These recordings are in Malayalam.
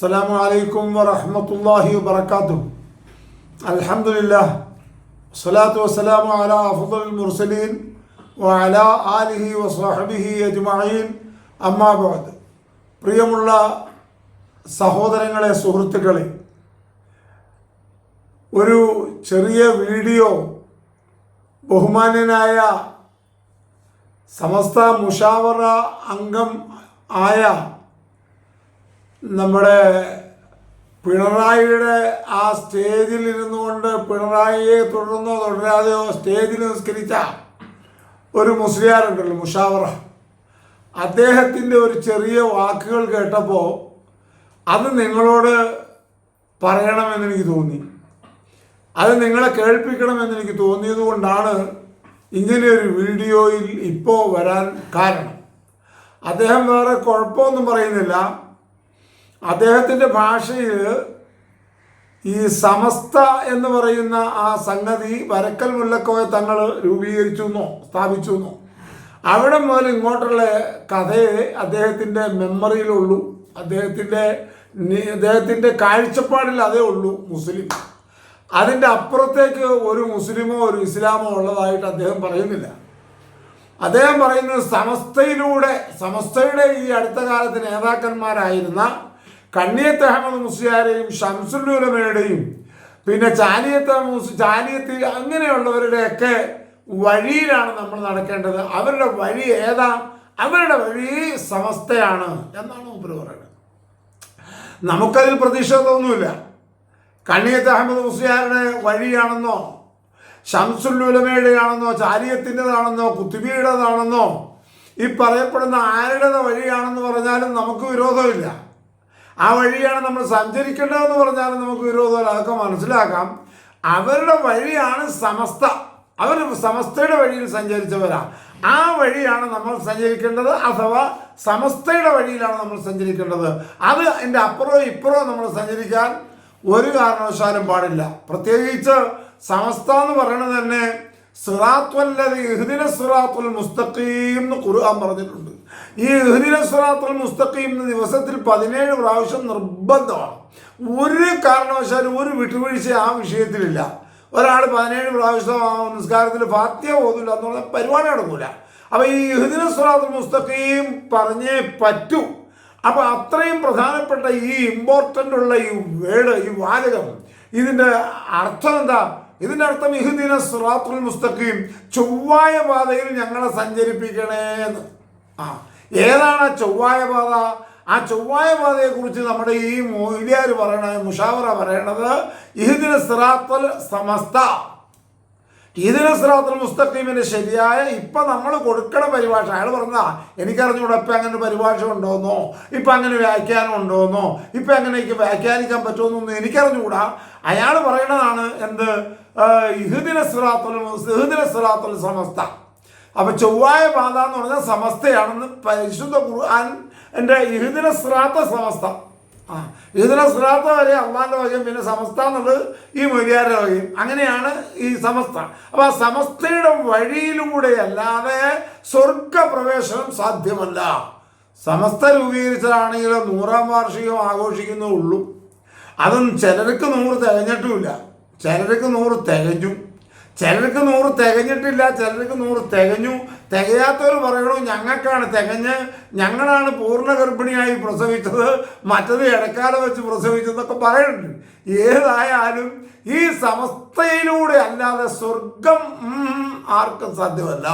അസ്സലാമു അലൈക്കും വറഹമത്തല്ലാഹി വബർക്കാത്തു അൽഹംദുലില്ലാ വസ്സലാത്തു വസ്സലാമു അല അഫ്ദൽ മുർസലീൻ വഅല ആലിഹി വസ്വഹബിഹി അജ്മഈൻ. അമ്മാ ബഅദ്. പ്രിയമുള്ള സഹോദരങ്ങളെ സുഹൃത്തുക്കളെ ഒരു ചെറിയ വീഡിയോ ബഹുമാന്യനായ സമസ്ത മുഷാവറ അംഗം ആയ നമ്മുടെ പിണറായിയുടെ ആ സ്റ്റേജിൽ ഇരുന്നു കൊണ്ട് പിണറായിയെ തുടർന്നോ തുടരാതെയോ സ്റ്റേജിൽ നിസ്കരിച്ച ഒരു മുസ്ലിയാരുണ്ടല്ലോ മുഷാവറ. അദ്ദേഹത്തിന്റെ ഒരു ചെറിയ വാക്കുകൾ കേട്ടപ്പോൾ അത് നിങ്ങളോട് പറയണമെന്ന് എനിക്ക് തോന്നി. അത് നിങ്ങളെ കേൾപ്പിക്കണമെന്ന് എനിക്ക് തോന്നിയത് കൊണ്ടാണ് ഇങ്ങനെ ഒരു വീഡിയോയിൽ ഇപ്പോൾ വരാൻ കാരണം. അദ്ദേഹം വേറെ കുഴപ്പമൊന്നും പറയുന്നില്ല. അദ്ദേഹത്തിന്റെ ഭാഷയിൽ ഈ സമസ്ത എന്ന് പറയുന്ന ആ സംഗതി വരക്കൽ മുല്ലക്കോയ തങ്ങൾ രൂപീകരിച്ചു എന്നോ സ്ഥാപിച്ചു എന്നോ. അവിടെ മുതൽ ഇങ്ങോട്ടുള്ള കഥയെ അദ്ദേഹത്തിന്റെ മെമ്മറിയിലുള്ളൂ അദ്ദേഹത്തിന്റെ അദ്ദേഹത്തിന്റെ കാഴ്ചപ്പാടിൽ അതേ ഉള്ളൂ മുസ്ലിം. അതിന്റെ അപ്പുറത്തേക്ക് ഒരു മുസ്ലിമോ ഒരു ഇസ്ലാമോ ഉള്ളതായിട്ട് അദ്ദേഹം പറയുന്നില്ല. അദ്ദേഹം പറയുന്നത് സമസ്തയിലൂടെ സമസ്തയുടെ ഈ അടുത്ത കാലത്ത് നേതാക്കന്മാരായിരുന്ന കണ്ണിയത്ത് അഹമ്മദ് മുസ്ലിയാരെയും ഷംസുല്ലുലമയുടെയും പിന്നെ ചാലിയത്ത് ചാലിയത്ത് അങ്ങനെയുള്ളവരുടെയൊക്കെ വഴിയിലാണ് നമ്മൾ നടക്കേണ്ടത്. അവരുടെ വഴി ഏതാ? അവരുടെ വഴി സമസ്തയാണ് എന്നാണ് മൂപ്പര് പറയുന്നത്. നമുക്കതിൽ പ്രതിഷേധമൊന്നുമില്ല കണ്ണിയത്ത് അഹമ്മദ് മുസ്ലിയാരുടെ വഴിയാണെന്നോ ഷംസുല്ലുലമയുടെയാണെന്നോ ചാരിയത്തിന്റെതാണെന്നോ കുത്തുബിയുടേതാണെന്നോ ഈ പറയപ്പെടുന്ന ആരുടെ വഴിയാണെന്ന് പറഞ്ഞാലും നമുക്ക് വിരോധമില്ല. ആ വഴിയാണ് നമ്മൾ സഞ്ചരിക്കേണ്ടതെന്ന് പറഞ്ഞാൽ നമുക്ക് വിരോധം അതൊക്കെ മനസ്സിലാക്കാം. അവരുടെ വഴിയാണ് സമസ്ത. അവർ സമസ്തയുടെ വഴിയിൽ സഞ്ചരിച്ചവരാ. ആ വഴിയാണ് നമ്മൾ സഞ്ചരിക്കേണ്ടത് അഥവാ സമസ്തയുടെ വഴിയിലാണ് നമ്മൾ സഞ്ചരിക്കേണ്ടത്. അത് എന്റെ അപ്പുറവും ഇപ്പുറവും നമ്മൾ സഞ്ചരിക്കാൻ ഒരു കാരണവശാലും പാടില്ല. പ്രത്യേകിച്ച് സമസ്ത എന്ന് പറയുന്നത് തന്നെ സിറാത്വല്ലതി ഇഹ്ദിന സിറാത്തുൽ മുസ്തഖീം എന്ന് ഖുർആൻ പറഞ്ഞിട്ടുണ്ട്. ഈ ഹുദിനസ്വറാത്തൽ മുസ്തഖീം എന്ന ദിവസത്തിൽ പതിനേഴ് പ്രാവശ്യം നിർബന്ധമാണ്. ഒരു കാരണവശാലും ഒരു വിട്ടുവീഴ്ച ആ വിഷയത്തിലില്ല. ഒരാൾ പതിനേഴ് പ്രാവശ്യം ആ നിസ്കാരത്തിൽ ഫാത്യ ഓതില്ല എന്ന് പറഞ്ഞാൽ പരിപാടി നടക്കൂല. അപ്പൊ ഈ ഹുദിനസ്വറാത്തൽ മുസ്തഖീം പറഞ്ഞേ പറ്റൂ. അപ്പൊ അത്രയും പ്രധാനപ്പെട്ട ഈ ഇമ്പോർട്ടന്റ് ഉള്ള ഈ വേഡ് ഈ വാചകം ഇതിന്റെ അർത്ഥം എന്താ? ഇതിന്റെ അർത്ഥം ഇഹുദിന സുറാത്തുൽ മുസ്തഖീം ചൊവ്വായ പാതയിൽ ഞങ്ങളെ സഞ്ചരിപ്പിക്കണേ എന്ന് ആ ഏതാണ് ആ ചൊവ്വായ പാത? ആ ചൊവ്വായ പാതയെക്കുറിച്ച് നമ്മുടെ ഈ മൊയിലിയാർ പറയണത് മുഷാവറ പറയണത് ഇഹുദിന സിറാത്തൽ സമസ്ത. ഇതിന് സിറാത്തൽ മുസ്തഖീമിന്റെ ശരിയായ ഇപ്പം നമ്മൾ കൊടുക്കണ പരിഭാഷ. അയാൾ പറഞ്ഞാ എനിക്കറിഞ്ഞൂടെ ഇപ്പം അങ്ങനെ പരിഭാഷ ഉണ്ടോന്നോ? ഇപ്പം അങ്ങനെ വ്യാഖ്യാനം ഉണ്ടോന്നോ? ഇപ്പം അങ്ങനെ എനിക്ക് വ്യാഖ്യാനിക്കാൻ പറ്റുമെന്നൊന്നും എനിക്കറിഞ്ഞുകൂടാ അയാൾ പറയണതാണ് എന്ത്? ഇഹുദിന സിറാത്തൽ ഇഹുദിന സിറാത്തൽ സമസ്ത. അപ്പൊ ചൊവ്വായ പാത എന്ന് പറഞ്ഞാൽ സമസ്തയാണെന്ന് പരിശുദ്ധ ഖുർആൻ എന്റെ ഇഹുദിന സ്രാത്ത സമസ്ത. ആ ഇഹുദിന സ്രാത്ത വരെ അള്ളാന്റെ വകയും പിന്നെ സമസ്ത എന്നുള്ളത് ഈ മൊലിയാരുടെ വകയും അങ്ങനെയാണ് ഈ സമസ്ത. അപ്പൊ ആ സമസ്തയുടെ വഴിയിലൂടെ അല്ലാതെ സ്വർഗപ്രവേശനം സാധ്യമല്ല. സമസ്ത രൂപീകരിച്ചതാണെങ്കിൽ നൂറാം വാർഷികം ആഘോഷിക്കുന്നേ ഉള്ളൂ. അതും ചിലർക്ക് നൂറ് തികഞ്ഞിട്ടുമില്ല. ചിലർക്ക് നൂറ് തികഞ്ഞു. ചിലർക്ക് നൂറ് തികഞ്ഞിട്ടില്ല ചിലർക്ക് നൂറ് തികഞ്ഞു. തികയാത്തവർ പറയണു ഞങ്ങൾക്കാണ് തികഞ്ഞ്. ഞങ്ങളാണ് പൂർണ ഗർഭിണിയായി പ്രസവിച്ചത് മറ്റത് ഇടക്കാലം വെച്ച് പ്രസവിച്ചതൊക്കെ പറയുന്നുണ്ട്. ഏതായാലും ഈ സമസ്തയിലൂടെ അല്ലാതെ സ്വർഗം ആർക്കും സാധ്യമല്ല.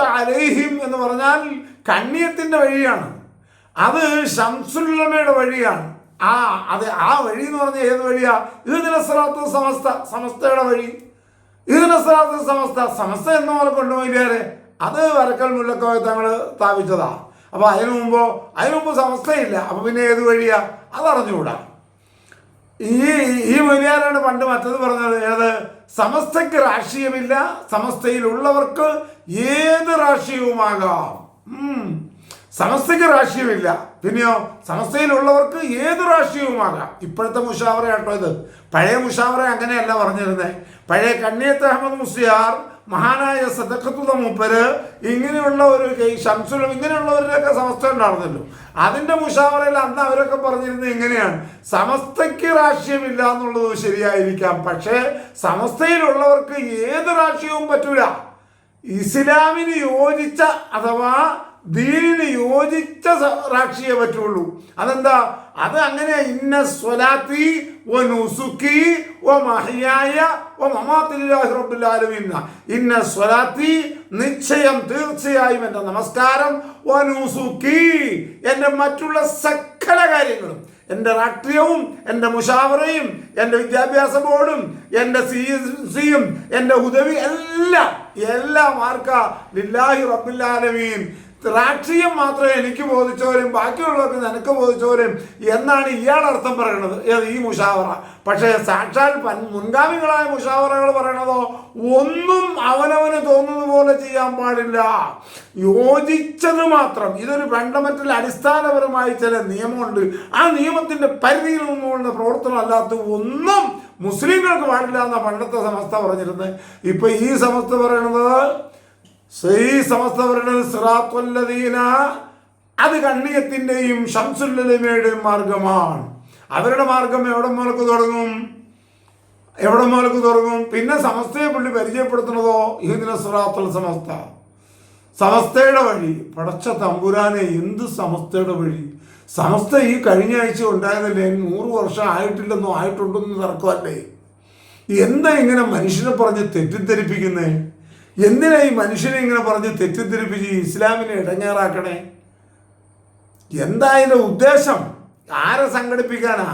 അലൈഹിം എന്ന് പറഞ്ഞാൽ കണ്ണിയത്തിന്റെ വഴിയാണ്. അത് ഷംസുല്ലമയുടെ വഴിയാണ്. ആ അത് ആ വഴി എന്ന് പറഞ്ഞാൽ ഏത് വഴിയാ? ഇതിനെ സ്ഥലത്ത് സമസ്ത സമസ്തയുടെ വഴി. ഇതിനെ സ്ഥലത്ത് സമസ്ത സമസ്ത എന്ന പോലെ കൊണ്ടുപോയില്ലേ അത് വരക്കൽ മുല്ലക്കോയ തങ്ങൾ സ്ഥാപിച്ചതാ. അപ്പൊ അതിനു മുമ്പോ അതിനു മുമ്പ് സമസ്തയില്ല. അപ്പൊ പിന്നെ ഏത് വഴിയാ? അത് അറിഞ്ഞുകൂടാ ഈ ഈ മൊലിയാരാണ് പണ്ട് മറ്റത് പറഞ്ഞത്. ഏത്? സമസ്തയ്ക്ക് രാഷ്ട്രീയമില്ല. സമസ്തയിലുള്ളവർക്ക് ഏത് രാഷ്ട്രീയവുമാകാം. സമസ്തയ്ക്ക് രാഷ്ട്രീയമില്ല. പിന്നെയോ സമസ്തയിലുള്ളവർക്ക് ഏത് രാഷ്ട്രീയവുമാകാം ഇപ്പോഴത്തെ മുഷാവറ കേട്ടോ ഇത്. പഴയ മുഷാവറ അങ്ങനെയല്ല പറഞ്ഞിരുന്നത് പഴയ കണ്ണിയത്ത് അഹമ്മദ് മുസ്ലിയാർ മഹാനായ സദക്കത്തുള്ള മൂപ്പര് ഇങ്ങനെയുള്ള ഒരു ഷംസുലും ഇങ്ങനെയുള്ളവരുടെയൊക്കെ സമസ്ത ഉണ്ടായിരുന്നല്ലോ. അതിന്റെ മുഷാവറയിൽ അന്ന് അവരൊക്കെ പറഞ്ഞിരുന്നത് ഇങ്ങനെയാണ്. സമസ്തയ്ക്ക് രാഷ്ട്രീയമില്ല എന്നുള്ളത് ശരിയായിരിക്കാം. പക്ഷേ സമസ്തയിലുള്ളവർക്ക് ഏത് രാഷ്ട്രീയവും പറ്റൂല. ഇസ്ലാമിന് യോജിച്ച അഥവാ ദീനിന് യോജിച്ച സാക്ഷിയെ പറ്റുള്ളൂ. അതെന്താ? അത് അങ്ങനെ ഇന്ന സ്വലാത്തി ഓ നുസുക്കി ഓ മഹിയായ ഓ എന്നാ. ഇന്ന സ്വലാത്തി നിശ്ചയം തീർച്ചയായും എന്റെ നമസ്കാരം ഓ നുസുക്കി. എന്റെ മറ്റുള്ള സകല കാര്യങ്ങളും എന്റെ രാഷ്ട്രീയവും എന്റെ മുഷാവറയും എന്റെ വിദ്യാഭ്യാസ ബോർഡും എന്റെ സി സിയും എന്റെ ഉദവി എല്ലാം എല്ലാം ആർക്കാ? ലില്ലാഹി റബ്ബുല്ലാലമീൻ രാഷ്ട്രീയം മാത്രമേ എനിക്ക് ബോധിച്ചവരും ബാക്കിയുള്ളവർക്ക് നിനക്ക് ബോധിച്ചവരും എന്നാണ് ഇയാൾ അർത്ഥം പറയുന്നത്. ഈ മുഷാവറ. പക്ഷേ സാക്ഷാൽ പൻ മുൻഗാമികളായ മുഷാവറകൾ പറയണതോ ഒന്നും അവനവന് തോന്നുന്നത് പോലെ ചെയ്യാൻ പാടില്ല. യോജിച്ചത് മാത്രം. ഇതൊരു ഫണ്ടമെന്റൽ അടിസ്ഥാനപരമായി ചില നിയമമുണ്ട്. ആ നിയമത്തിന്റെ പരിധിയിൽ നിന്നുള്ള പ്രവർത്തനം അല്ലാത്ത ഒന്നും മുസ്ലിങ്ങൾക്ക് പാടില്ല എന്ന പണ്ടത്തെ സമസ്ത പറഞ്ഞിരുന്നത്. ഇപ്പൊ ഈ സമസ്ത പറയണത് അത് കണ്ണിയത്തിന്റെയും ഷംസുല്ലമയുടെയും മാർഗമാണ്. അവരുടെ മാർഗം എവിടെ മുതൽക്ക് തുടങ്ങും? എവിടെ മുതൽക്ക് തുടങ്ങും? പിന്നെ സമസ്തയെ പുള്ളി പരിചയപ്പെടുത്തുന്നതോ? ഇതിനെ സിറാത്തുൽ സമസ്ത. സമസ്തയുടെ വഴി പടച്ച തമ്പുരാനെ എന്ത് സമസ്തയുടെ വഴി? സമസ്ത ഈ കഴിഞ്ഞ ആഴ്ച ഉണ്ടായതല്ലേ? നൂറ് വർഷം ആയിട്ടില്ലെന്നോ? ആയിട്ടുണ്ടെന്ന് തർക്കമല്ലേ? എന്താ ഇങ്ങനെ മനുഷ്യനെ പറഞ്ഞ് തെറ്റിദ്ധരിപ്പിക്കുന്നേ? എന്തിനാ ഈ മനുഷ്യനെ ഇങ്ങനെ പറഞ്ഞ് തെറ്റിദ്ധരിപ്പിച്ച് ഇസ്ലാമിനെ ഇടങ്ങേറാക്കണേ? എന്താ ഉദ്ദേശം? ആരെ സംഘടിപ്പിക്കാനാ?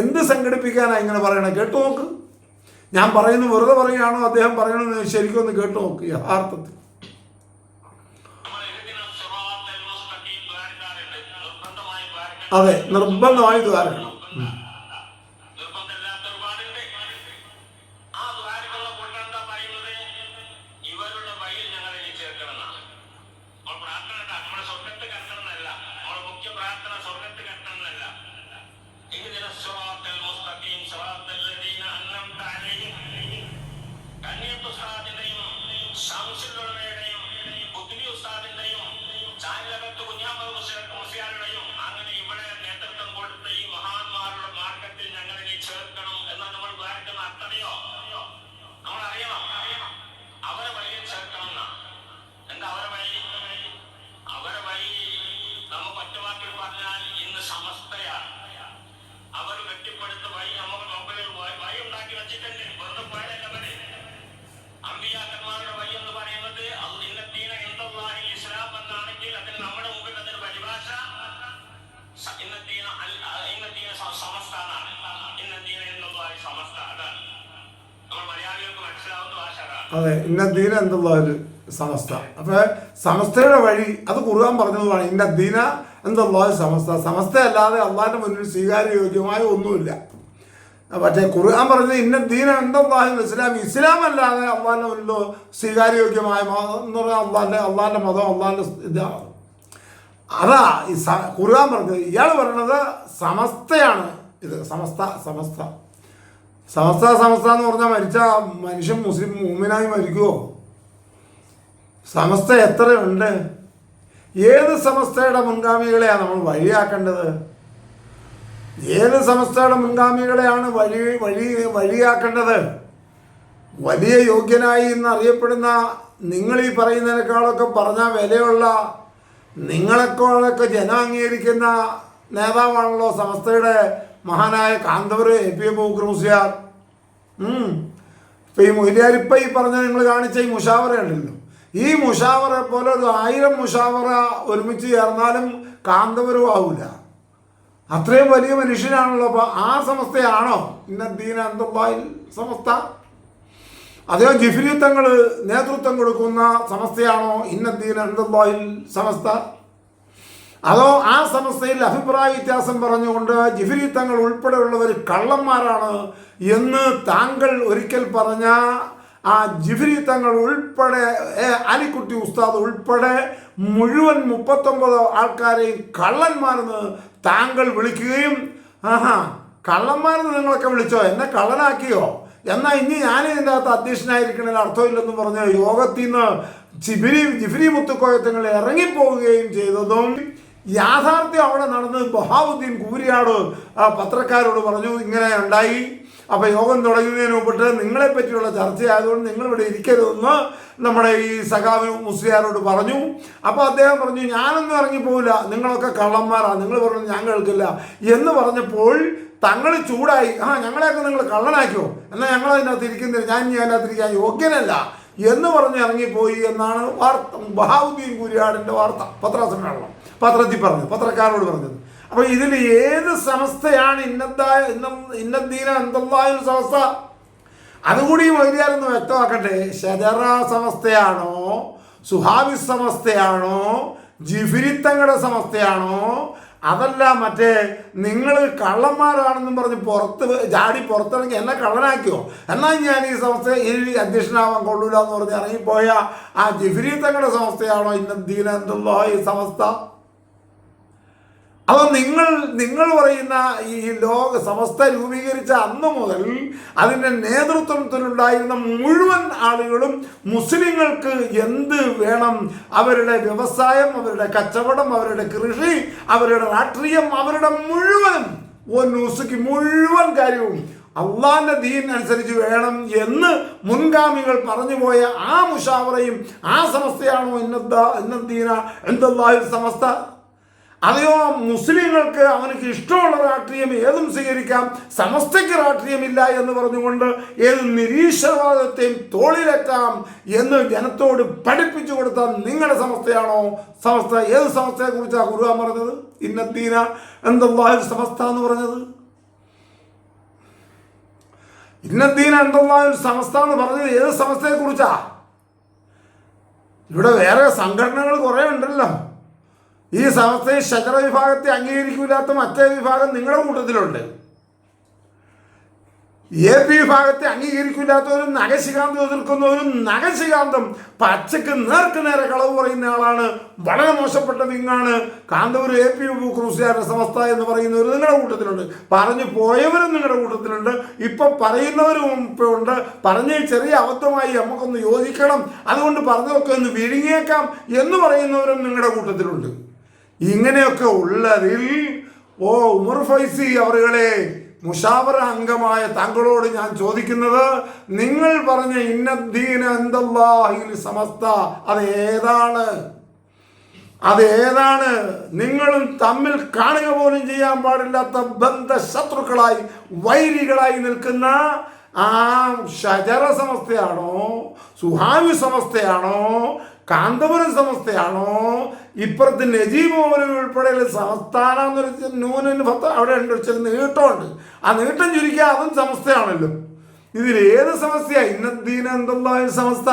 എന്ത് സംഘടിപ്പിക്കാനാ ഇങ്ങനെ പറയണേ? കേട്ടു നോക്ക്. ഞാൻ പറയുന്നു വെറുതെ പറയുകയാണോ? അദ്ദേഹം പറയണമെന്ന് ശരിക്കും ഒന്ന് കേട്ടു നോക്ക് യഥാർത്ഥത്തിൽ. അതെ നിർബന്ധമായി ദ്വാരണം അതെ ഇന്ന ദീന എന്നുള്ള ഒരു സമസ്ത. അപ്പൊ സമസ്തയുടെ വഴി അത് കുറുവാൻ പറഞ്ഞതുമാണ് ഇന്ന ദീന എന്നുള്ള സമസ്ത സമസ്ത. അല്ലാതെ അള്ളാഹിന്റെ മുന്നിൽ സ്വീകാര്യയോഗ്യമായ ഒന്നുമില്ല. പക്ഷേ ഖുർആൻ പറഞ്ഞത് ഇന്ന ദീന എന്തെന്നാലും ഇസ്ലാം ഇസ്ലാം അല്ലാതെ അള്ളാഹിന്റെ മുന്നിൽ സ്വീകാര്യയോഗ്യമായ മതം എന്ന് പറഞ്ഞാൽ അള്ളാഹിന്റെ മതം അള്ളാഹിന്റെ ഇതാണ്. അതാ ഈ ഖുർആൻ പറഞ്ഞത്. ഇയാൾ പറയണത് സമസ്തയാണ് ഇത് സമസ്ത സമസ്ത. സമസ്ത സമസ്ത എന്ന് പറഞ്ഞാൽ മരിച്ച മനുഷ്യൻ മുസ്ലിം മൂമിനായി മരിക്കുമോ സമസ്ത എത്രയുണ്ട്? ഏത് സമസ്തയുടെ മുൻഗാമികളെയാണ് നമ്മൾ വഴിയാക്കേണ്ടത്? ഏത് സമസ്തയുടെ മുൻഗാമികളെയാണ് വഴി വഴി വഴിയാക്കേണ്ടത്? വലിയ യോഗ്യനായി എന്ന് അറിയപ്പെടുന്ന നിങ്ങൾ ഈ പറയുന്നതിനേക്കാളൊക്കെ പറഞ്ഞ വിലയുള്ള നിങ്ങളെക്കാളൊക്കെ ജനം അംഗീകരിക്കുന്ന നേതാവാണല്ലോ സമസ്തയുടെ മഹാനായ Kanthapuram A P M Musliyar ഇപ്പൊ ഈ മൊയ്ലിയാർ ഇപ്പൊ ഈ പറഞ്ഞ നിങ്ങൾ കാണിച്ച ഈ മുഷാവറ ഉണ്ടല്ലോ. ഈ മുഷാവറ പോലെ ഒരു ആയിരം മുഷാവറ ഒരുമിച്ച് ചേർന്നാലും കാന്തപുരവും ആവൂല. അത്രയും വലിയ മനുഷ്യനാണല്ലോ. അപ്പൊ ആ സമസ്തയാണോ? ഇന്ന ദീന അന്തബായിൽ സമസ്ത. അതേ ജിഫിലിത്തങ്ങൾ തങ്ങൾ നേതൃത്വം കൊടുക്കുന്ന സമസ്തയാണോ? ഇന്ന ദീന അന്തബായിൽ സമസ്ത. അതോ ആ സമസ്തയിൽ അഭിപ്രായ വ്യത്യാസം പറഞ്ഞുകൊണ്ട് ജിഫിരി തങ്ങൾ ഉൾപ്പെടെയുള്ളവർ കള്ളന്മാരാണ് എന്ന് താങ്കൾ ഒരിക്കൽ പറഞ്ഞ ആ ജിഫിരി തങ്ങൾ ഉൾപ്പെടെ അലിക്കുട്ടി ഉസ്താദ് ഉൾപ്പെടെ മുഴുവൻ മുപ്പത്തൊമ്പത് ആൾക്കാരെയും കള്ളന്മാരെന്ന് താങ്കൾ വിളിക്കുകയും ആഹാ കള്ളന്മാരെന്ന് നിങ്ങളൊക്കെ വിളിച്ചോ? എന്നെ കള്ളനാക്കിയോ? എന്നാൽ ഇനി ഞാൻ ഇതിന്റെ അകത്ത് അധ്യക്ഷനായിരിക്കണതിൽ അർത്ഥമില്ലെന്ന് പറഞ്ഞ് യോഗത്തിൽ നിന്ന് ജിബിരി ജിഫിരി മുത്തുക്കോയത്തങ്ങൾ ഇറങ്ങിപ്പോവുകയും ചെയ്തതും യാഥാർത്ഥ്യം അവിടെ നടന്ന് ബഹാവുദ്ദീൻ കൂരിയാട് പത്രക്കാരോട് പറഞ്ഞു ഇങ്ങനെ ഉണ്ടായി. അപ്പോൾ യോഗം തുടങ്ങുന്നതിന് മുമ്പിട്ട് നിങ്ങളെ പറ്റിയുള്ള ചർച്ചയായതുകൊണ്ട് നിങ്ങൾ ഇവിടെ ഇരിക്കരുതെന്ന് നമ്മുടെ ഈ സഖാവ് മുസ്ലിയാരോട് പറഞ്ഞു. അപ്പോൾ അദ്ദേഹം പറഞ്ഞു ഞാനൊന്നും ഇറങ്ങിപ്പോവില്ല. നിങ്ങളൊക്കെ കള്ളന്മാരാണ് നിങ്ങൾ പറഞ്ഞു ഞാൻ കേൾക്കില്ല. എന്ന് പറഞ്ഞപ്പോൾ തങ്ങൾ ചൂടായി. ആ ഞങ്ങളെയൊക്കെ നിങ്ങൾ കള്ളനാക്കിയോ? എന്നാൽ ഞങ്ങൾ അതിനകത്ത് ഇരിക്കുന്നില്ല ഞാൻ ഇനി അതിനകത്ത് ഇരിക്കാൻ യോഗ്യനല്ല. എന്ന് പറഞ്ഞ് ഇറങ്ങിപ്പോയി എന്നാണ് വാർത്ത. ബഹാവുദ്ദീൻ കുര്യാടിന്റെ വാർത്ത. പത്രസമ്മേളനം. പത്രത്തിൽ പറഞ്ഞു പത്രക്കാരോട് പറഞ്ഞത്. അപ്പോൾ ഇതിൽ ഏത് സമസ്തയാണ് ഇന്നത്തായ ഇന്ന ഇന്നദ്ദീന എന്തെന്നായ ഒരു സമസ്ത? അതുകൂടി മൊയ്തിയാലൊന്ന് വ്യക്തമാക്കട്ടെ. ഷജറ സമസ്തയാണോ? സുഹാബി സമസ്തയാണോ? ജിഫിരിത്തങ്ങളുടെ സമസ്തയാണോ? അതല്ല മറ്റേ നിങ്ങൾ കള്ളന്മാരാണെന്നും പറഞ്ഞ് പുറത്ത് ജാടി പുറത്തിറങ്ങി എന്നെ കള്ളനാക്കിയോ? എന്നാൽ ഞാൻ ഈ സംസ്ഥ ഈ അധ്യക്ഷനാവാൻ കൊള്ളൂല എന്ന് പറഞ്ഞ് ഇറങ്ങിപ്പോയ ആ ജിഫിരി തങ്ങളുടെ സംസ്ഥയാണോ ഇന്ന് ഈ സമസ്ത? അപ്പോൾ നിങ്ങൾ നിങ്ങൾ പറയുന്ന ഈ ലോക സമസ്ത രൂപീകരിച്ച അന്ന് മുതൽ അതിന്റെ നേതൃത്വത്തിലുണ്ടായിരുന്ന മുഴുവൻ ആളുകളും മുസ്ലിങ്ങൾക്ക് എന്ത് വേണം? അവരുടെ വ്യവസായം അവരുടെ കച്ചവടം അവരുടെ കൃഷി അവരുടെ രാഷ്ട്രീയം അവരുടെ മുഴുവൻ ഒന്നുസുക്ക് മുഴുവൻ കാര്യവും അള്ളാന്റെ ദീൻ അനുസരിച്ച് വേണം എന്ന് മുൻഗാമികൾ പറഞ്ഞു പോയ ആ മുഷാവറയും ആ സമസ്തയാണോ ഇന്നദ്ദ ഇന്നദ്ദീന എന്തല്ലാഹിൽ സമസ്ത? അതെയോ? മുസ്ലിങ്ങൾക്ക് അവനക്ക് ഇഷ്ടമുള്ള രാഷ്ട്രീയം ഏതും സ്വീകരിക്കാം. സമസ്തയ്ക്ക് രാഷ്ട്രീയമില്ല എന്ന് പറഞ്ഞുകൊണ്ട് ഏത് നിരീശ്വരവാദത്തെയും തോളിലെത്താം എന്ന് ജനത്തോട് പഠിപ്പിച്ചു കൊടുത്ത നിങ്ങളുടെ സമസ്തയാണോ? സമസ്ത ഏത് സമസ്തയെ കുറിച്ചാണ് ഗുരുവ പറഞ്ഞത്? ഇന്നത്തീന ഒരു സമസ്ത എന്ന് പറഞ്ഞത്? ഇന്നത്തീന ഒരു സമസ്ത എന്ന് പറഞ്ഞത് ഏത് സമസ്തയെ കുറിച്ചാ ഇവിടെ വേറെ സംഘടനകൾ കുറേ ഉണ്ടല്ലോ. ഈ സമസ്തയിൽ ഷജറ വിഭാഗത്തെ അംഗീകരിക്കില്ലാത്ത മറ്റേ വിഭാഗം നിങ്ങളുടെ കൂട്ടത്തിലുണ്ട്. എ പി വിഭാഗത്തെ അംഗീകരിക്കില്ലാത്തവരും നഖശികാന്തം എതിർക്കുന്നവരും നഖശികാന്തം പച്ചക്ക് നേർക്ക് നേരെ കളവ് പറയുന്ന ആളാണ്. വളരെ മോശപ്പെട്ട വിങ്ങാണ്. കാന്തപുർ എ പി ക്രൂസുകാരുടെ സമസ്ത എന്ന് പറയുന്നവർ നിങ്ങളുടെ കൂട്ടത്തിലുണ്ട്. പറഞ്ഞു പോയവരും നിങ്ങളുടെ കൂട്ടത്തിലുണ്ട്. ഇപ്പൊ പറയുന്നവരും ഉണ്ട്. പറഞ്ഞ് ചെറിയ അബദ്ധമായി നമുക്കൊന്ന് യോജിക്കണം. അതുകൊണ്ട് പറഞ്ഞതൊക്കെ ഒന്ന് വിഴുങ്ങിയേക്കാം എന്ന് പറയുന്നവരും നിങ്ങളുടെ കൂട്ടത്തിലുണ്ട്. ഇങ്ങനെയൊക്കെ ഉള്ളതിൽ ഓ ഉമർ ഫൈസി അവരുകളെ മുഷാവറ അംഗമായ താങ്കളോട് ഞാൻ ചോദിക്കുന്നത് നിങ്ങൾ പറഞ്ഞ ഇന്നദ്ദീന എന്തല്ലാഹിൽ സമസ്ത അത് ഏതാണ് ഏതാണ് നിങ്ങളും തമ്മിൽ കാണുക പോലും ചെയ്യാൻ പാടില്ലാത്ത ബന്ധ ശത്രുക്കളായി വൈരികളായി നിൽക്കുന്ന ആ ഷജറ സമസ്തയാണോ സുഹാവി സമസ്തയാണോ കാന്തപുരം സമസ്തയാണോ? ഇപ്പുറത്ത് നജീബ് മോഹൻ ഉൾപ്പെടെയുള്ള സംസ്ഥാനം എന്നൊരു നൂനന് പത്ത് അവിടെ ഉണ്ട് ചില നീട്ടമുണ്ട്. ആ നീട്ടം ചുരുക്കിയാൽ അതും സമസ്തയാണല്ലോ. ഇതിൽ ഏത് സമസ്തയാണ് ഇന്നദ്ദീന ഒരു സമസ്ത.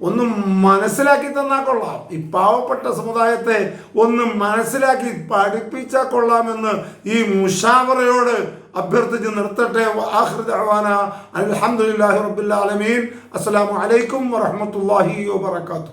ഒന്ന് മനസ്സിലാക്കി തന്നാൽ കൊള്ളാം. ഈ പാവപ്പെട്ട സമുദായത്തെ ഒന്ന് മനസ്സിലാക്കി പഠിപ്പിച്ചാൽ കൊള്ളാമെന്ന് ഈ മുഷാവറയോട് അഭ്യർത്ഥിച്ച് നിർത്തട്ടെ. റബുല്ലാലമീൻ അസ്സാം വലൈക്കും വറഹമത്തല്ലാഹി വാത്തു